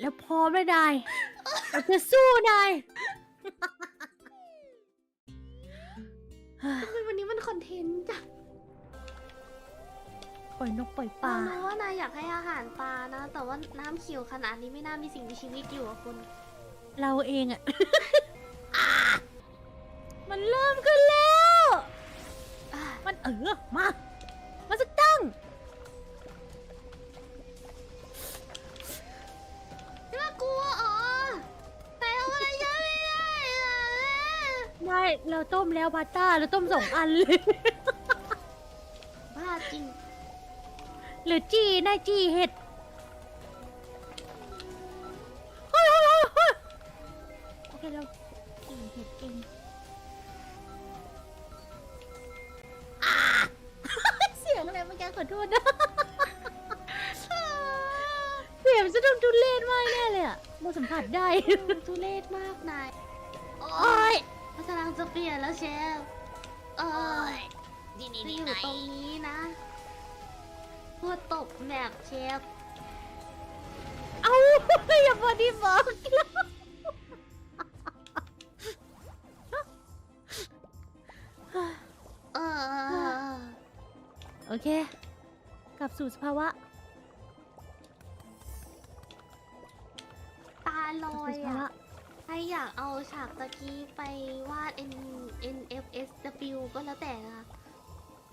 แล้วพร้อมแล้วนายเราจะสู้นายทำไมวันนี้มันคอนเทนต์จ้ะปล่อยนกปล่อยปลา เราว่านายอยากให้อาหารปลานะ แต่ว่าน้ำเขียวขนาดนี้ไม่น่ามีสิ่งมีชีวิตอยู่อะคุณ เราเองอะมันเริ่มขึ้นแล้วอะมันเออ มามา นายเราต้มแล้วพาสต้าเราต้มสองอันเลยบ้าจริง หรือจีนายจีเห็ดเฮ้ยเฮ้ยเฮ้ยเฮ้ยโอเคเราจีเห็ดเองอ่า เสียงอะไรเมื่อกี้ขอโทษนะเสียงจะต้องทุเรศมากแน่เลยอะโมสัมผัสได้ ทุเรศมากนาย โอ้ย ปลี่ยนแล้วเชฟเออนี่นี่จะนี่อยู่ไหนตรงนี้นะพูดตบแมปเชฟเอาอย่าบอดี้บล็อกแล้วเออโอเค กลับสู่สภาวะตาลกลับอสู่ยสภาวะอะ ใครอยากเอาฉากตะกี้ไปวาด N N F S W ก็แล้วแต่นะคะ